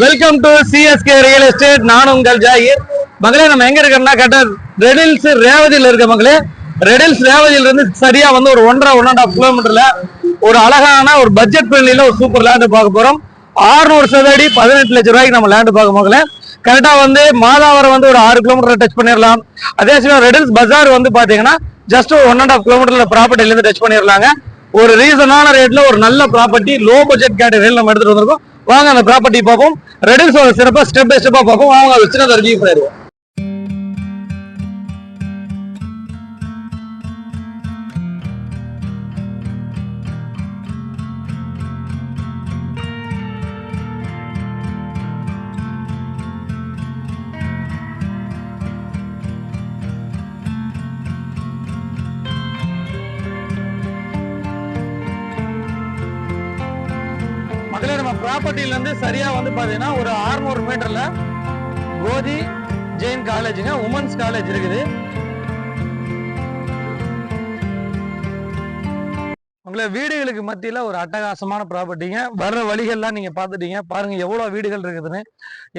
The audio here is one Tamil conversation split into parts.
Welcome to CSK real estate நான் உங்கள் ஜாகிர். மகளே நம்ம எங்க இருக்கோம்னா கரெக்டாக ரெடில்ஸ் ரேவதியில் இருக்க மகளே. ரெடில்ஸ் ரேவதியில இருந்து சரியா வந்து ஒரு ஒன்றரை ஒன் அண்ட் ஆஃப் கிலோமீட்டர்ல ஒரு அழகான ஒரு பட்ஜெட் ஃப்ரெண்ட்லில ஒரு சூப்பர் லேண்ட் பார்க்க போறோம். ஆறுநூறு சதவீதி பதினெட்டு லட்சம் ரூபாய்க்கு நம்ம லேண்ட் பார்க்க மகளே. கரெக்டா வந்து மாதாவரம் வந்து ஒரு ஆறு கிலோமீட்டர் டச் பண்ணிடலாம் அதே சமயம் ரெடில்ஸ் பஜார் வந்து பாத்தீங்கன்னா ஜஸ்ட் ஒன் அண்ட் ஆஃப் கிலோமீட்டர்ல ப்ராப்பர்ட்டில இருந்து டச் பண்ணிடலாங்க ஒரு ரீசனான ரேட்ல ஒரு நல்ல ப்ராப்பர்ட்டி லோ பட்ஜெட் கேட்டகரியில் நம்ம எடுத்துட்டு வந்திருக்கோம். வாங்க அந்த ப்ராப்பர்ட்டி பார்ப்போம். ரெடில்ஸோட சிறப்பா ஸ்டெப் பை ஸ்டெப்பா பார்ப்போம். வாங்க அதை சின்னதை ரிவ்யூ பண்ணிடுவோம். மக்களே நம்ம ப்ராப்பர்ட்டில இருந்து சரியா வந்து பாத்தீங்கன்னா ஒரு 600 மீட்டர்ல கோதி ஜெயின் காலேஜுங்க உமன்ஸ் காலேஜ் இருக்குது. உங்களை வீடுகளுக்கு மத்தியில் ஒரு அட்டகாசமான ப்ராப்பர்ட்டிங்க வர்ற வழிகள்லாம் நீங்கள் பார்த்துட்டீங்க. பாருங்க எவ்வளோ வீடுகள் இருக்குதுன்னு.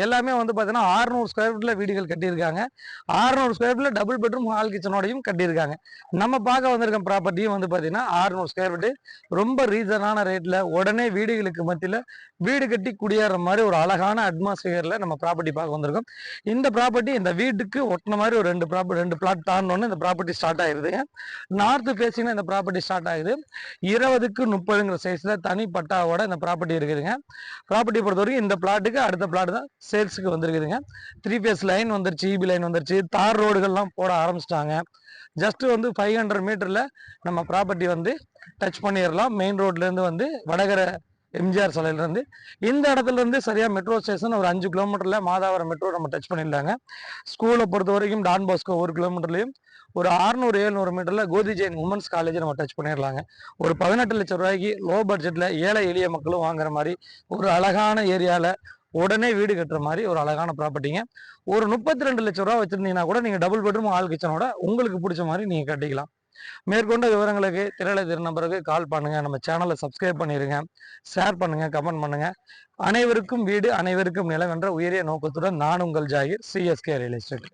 எல்லாமே வந்து பார்த்தீங்கன்னா ஆறுநூறு ஸ்கொயர் ஃபீட்டில் வீடுகள் கட்டியிருக்காங்க. 600 ஸ்கொயர் ஃபீட்டில் டபுள் பெட்ரூம் ஹால் கிச்சனோடையும் கட்டியிருக்காங்க. நம்ம பார்க்க வந்திருக்க ப்ராப்பர்ட்டியும் வந்து பார்த்தீங்கன்னா ஆறுநூறு ஸ்கொயர் ஃபீட்டு ரொம்ப ரீசனான ரேட்டில் உடனே வீடுகளுக்கு மத்தியில் வீடு கட்டி குடியேற மாதிரி ஒரு அழகான அட்மாஸ்பியரில் நம்ம ப்ராப்பர்ட்டி பார்க்க வந்திருக்கோம். இந்த ப்ராப்பர்ட்டி இந்த வீட்டுக்கு ஒட்டின மாதிரி ஒரு ரெண்டு ப்ராப்பர்ட்டி ரெண்டு பிளாட் தாண்டோன்னு இந்த ப்ராப்பர்ட்டி ஸ்டார்ட் ஆகிருதுங்க நார்த்து ஃபேஸிங்ல இந்த ப்ராப்பர்ட்டி ஸ்டார்ட் ஆகுது. இருபதுக்கு முப்பதுங்கிற சைஸில் தனி பட்டாவோட இந்த ப்ராப்பர்ட்டி இருக்குதுங்க. ப்ராப்பர்ட்டி பொறுத்த வரைக்கும் இந்த பிளாட்டுக்கு அடுத்த பிளாட் தான் சேல்ஸுக்கு வந்திருக்குதுங்க. த்ரீ ஃபேஸ் லைன் வந்துருச்சு இபி லைன் வந்துருச்சு தார் ரோடுகள்லாம் போட ஆரம்பிச்சிட்டாங்க. ஜஸ்ட் வந்து ஃபைவ் ஹண்ட்ரட் மீட்டரில் நம்ம ப்ராப்பர்ட்டி வந்து டச் பண்ணிடலாம். மெயின் ரோட்லேருந்து வந்து வடகரை எம்ஜிஆர் சாலையிலேருந்து இந்த இடத்துலேருந்து சரியாக மெட்ரோ ஸ்டேஷன் ஒரு அஞ்சு கிலோமீட்டரில் மாதாவரம் மெட்ரோ நம்ம டச் பண்ணிடலாங்க ஸ்கூலை பொறுத்த வரைக்கும் டான் பாஸ்கோ ஒரு கிலோமீட்டர்லையும் ஒரு ஆறுநூறு எழுநூறு மீட்டரில் கோதி ஜெயின் உமன்ஸ் காலேஜ் நம்ம டச் பண்ணிடலாங்க. ஒரு பதினெட்டு லட்சம் ரூபாய்க்கு லோ பட்ஜெட்டில் ஏழை எளிய மக்களும் வாங்குற மாதிரி ஒரு அழகான ஏரியாவில் உடனே வீடு கட்டுற மாதிரி ஒரு அழகான ப்ராப்பர்ட்டிங்க ஒரு முப்பத்தி ரெண்டு லட்ச ரூபா வச்சிருந்தீங்கன்னா கூட நீங்கள் டபுள் பெட்ரூம் ஆல் கிச்சனோட உங்களுக்கு பிடிச்ச மாதிரி நீங்கள் கட்டிக்கலாம். மேற்கொண்ட விவரங்களுக்கு திரையில திரு நம்பருக்கு கால் பண்ணுங்க. நம்ம சேனலை சப்ஸ்கிரைப் பண்ணிருங்க. ஷேர் பண்ணுங்க கமெண்ட் பண்ணுங்க. அனைவருக்கும் வீடு அனைவருக்கும் நிலம் என்ற உயரிய நோக்கத்துடன் நான் உங்கள் ஜாகிர் சிஎஸ்கே ரியல் எஸ்டேட்